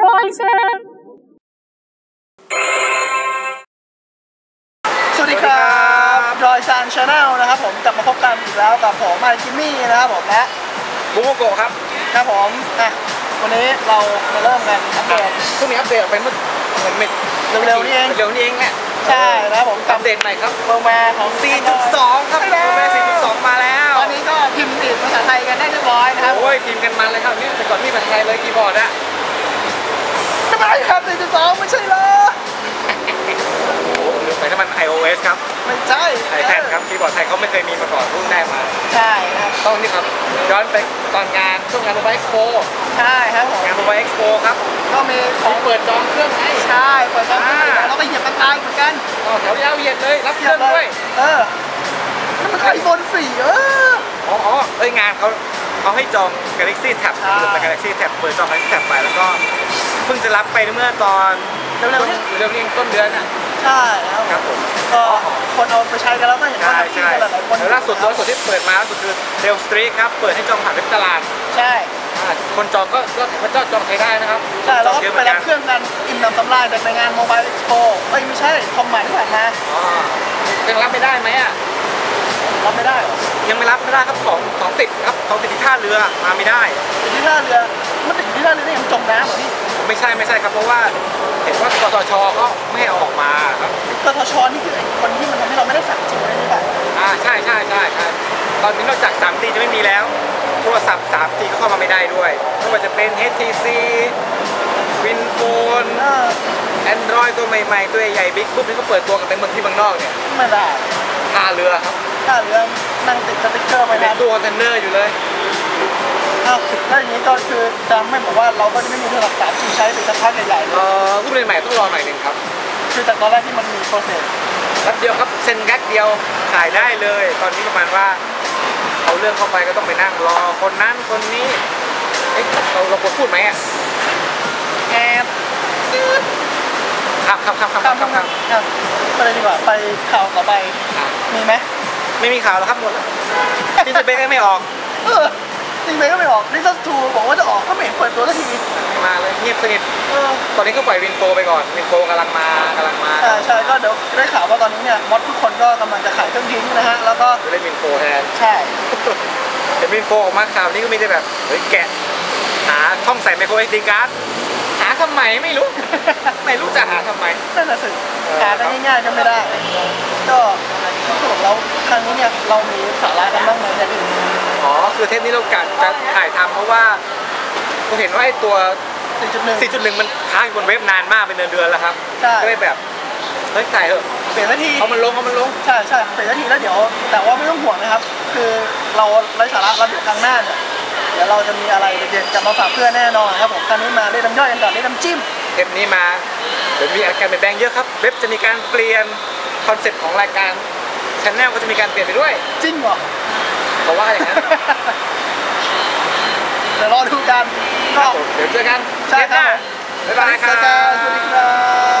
ร้อยแสนสวัสดีครับดอยซานชาแนลนะครับผมกลับมาพบกันอีกแล้วกับผมมาจิมมี่นะครับผมและบูโมโกะครับครับผมอะวันนี้เรามาเริ่มกันอัปเดตช่วงนี้อัปเดตออกไปเมื่อเหมือนไม่เร็วๆนี่เองเร็วๆนี่เองแหละใช่นะครับผมอักับปเดตใหม่ครับเบอร์แวร์ของ 4.2 ครับใช่เบแล้วอร์แวร์4.2 มาแล้ว ตอนนี้ก็พิมพ์ติดภาษาไทยกันได้เรียบร้อยนะครับโอ้ยพิมพ์กันมันเลยครับนี่แต่ก่อนนี่ภาษาไทยเลยคีย์บอร์ดอะ ไม่เป็นไรครับ4.2ไม่ใช่เหรอโอ้ลืมไปถ้ามัน iOS ครับไม่ใช่ไอแพดครับคีย์บอร์ดไทยเขาไม่เคยมีมาก่อนเพิ่งได้มา ใช่ครับต้องนี่ครับย้อนไปตอนงานช่วงงาน Mobile Expo ใช่ครับผมงาน Mobile Expo ครับก็มีขเขาองเปิดจองเครื่องให้ใช่เปิดจองที่อ่าแล้วก็เหยียบกันตายเหมือนกันต่อแถวยาวเหยียดเลยรับเครื่องด้วยเออนั่นมันไอโฟนสี่เอออ๋ออ๋อเอ้ยงานเขาเขาให้จอง Galaxy Tab ใช่ลืมไป Galaxy Tab เปิดจอง Galaxy Tab ไปแล้วก็เพิ่งจะรับไปเมื่อตอนเร็วๆนี้เร็วๆนี้เองต้นเดือนอะใช่ครับครับผมก็คนเอาไปใช้กันแล้วก็เห็นว่าใช่แฮปปี้ใช่กันหลายๆคนแล้วล่าสุดตัวล่าสุดที่เปิดมาล่าสุดคือเรลสตรีทครับเปิดให้จองผ่านเว็บตลาดใช่อ่าคนจองก็ก็พระเจ้าจองใช้ได้นะครับใช่แล้วก็จองเยอะเหไปมือนรักับนเครื่องกันอิ่มหนำสำราญจากในงาน Mobile Expo เอ้ยไม่ใช่คอมใหม่ที่ผ่านมาอ๋อยังรับไม่ได้ไหมอะรับไม่ได้เหรอยังไม่รับไม่ได้ครับของของติดครับของติดที่ท่าเรือมาไม่ได้ติดที่ท่าเรือมันติดที่ท่าเรือได้ยังจมน้ำเหรอพี่ ไม่ใช่ไม่ใช่ครับเพราะว่าเห็นว่ากสชก็ไม่ให้เอาออกมาครับกทชนี่คือไอ้คนที่มันทำให้เราไม่ได้สั่งจริงเลยนี่ป่ะอ่าใช่ใช่ใช่ใช่ตอนนี้นอกจาก 3G จะไม่มีแล้ว โทรศัพท์ 3G ก็เข้ามาไม่ได้ด้วยไม่ว่าจะเป็น HTC WinPhone เออ Android ตัวใหม่ๆ ตัวใหญ่ๆบิ๊กปุ๊บนี่ก็เปิดตัวกันในเมืองที่เมืองนอกเนี่ยไม่ได้ท่าเรือครับท่าเรือนั่งติดสติ๊กเกอร์ไปเป็นนะตู้คอนเทนเนอร์อยู่เลยเอ้าแล้วอย่างนี้ก็คือจะไม่บอกว่าเราก็จะไม่มีโทรศัพท์สามจีใช้ไปสักพักใหญ่ๆเลเอ่ยอรุ่นใหม่ๆต้องรอหน่อยหนึ่งครับคือจากตอนแรกที่มันมีโปรเซสแป๊บเดียวครับเซ็นแก๊กเดียวขายได้เลย ตอนนี้ประมาณว่าเอาเรื่องเข้าไปก็ต้องไปนั่งรอคนนั้นคนนี้เอ๊ะเราเราควรพูดไหมอะแอบครับครับครับครับข้ามครับครับข้ามไปเลยดีกว่าไปข่าวต่อไปอะมีไหมไม่มีข่าวแล้วครับหมดแล้วที่จะเบรกก็ไม่ออก เออ จริงไหมก็ไม่ออกลิซัสทูบอกว่าจะออกก็ไม่เห็นเปิดตัวสักทีไม่มาเลยเงียบสนิทเออตอนนี้ก็ปล่อยวินโฟไปก่อนวินโฟกำลังมากำลังมาใช่ใช่ก็เดี๋ยวได้ข่าวว่าตอนนี้เนี่ยมอดทุกคนก็กำลังจะขายเครื่องทิ้งนะฮะแล้วก็จะเล่นวินโฟแทนใช่เห็นวินโฟออกมาข่าวนี้ก็มีแต่แบบเฮ้ยแกะหาช่องใส่ไมโครเอสดีการ์ดหาทำไมไม่รู้ ไม่รู้จะหาทำไมนั่นน่ะสิเออหาได้ง่ายๆก็ไม่ได้ ก็สรุปแล้วครั้งนี้เนี่ยเรามีสาระกันบ้างไหมเนี่ยพี่อ๋อ คือเทปนี้เรากะจะถ่ายทำเพราะว่าผมเห็นว่าไอ้ตัวสี่จุดหนึ่ง4.1 มันค้างอยู่บนเว็บนานมากเป็นเดือนๆแล้วครับใช่ ก็เลยแบบเฮ้ยถ่ายเถอะเปลี่ยนนาที เอามันลงเอามันลง ใช่ใช่เปลี่ยนนาทีแล้วเดี๋ยว แต่ว่าไม่ต้องห่วงนะครับ คือเราไร้สาระเราเดี๋ยวครั้งหน้าเนี่ยเดี๋ยวเราจะมีอะไรเด็ดๆกลับมาฝากเพื่อนแน่นอนครับผมครั้งนี้มาเล่นน้ำย่อยกันก่อนเล่นน้ำจิ้ม เทปนี้มาเดี๋ยวมีอาการเปลี่ยนแปลงเยอะครับ เว็บจะมีการเปลี่ยนคอนเซ็ปต์ของรายการชแนลก็จะมีการเปลี่ยนไปด้วย จริงเหรอ เพราะว่าอย่างนั้นเดี๋ยวรอดูกันคก็รับผมเดี๋ยวเจอกันใช่เทปหน้าครับบ๊ายบายครัเจอกันสวัสดีบครับ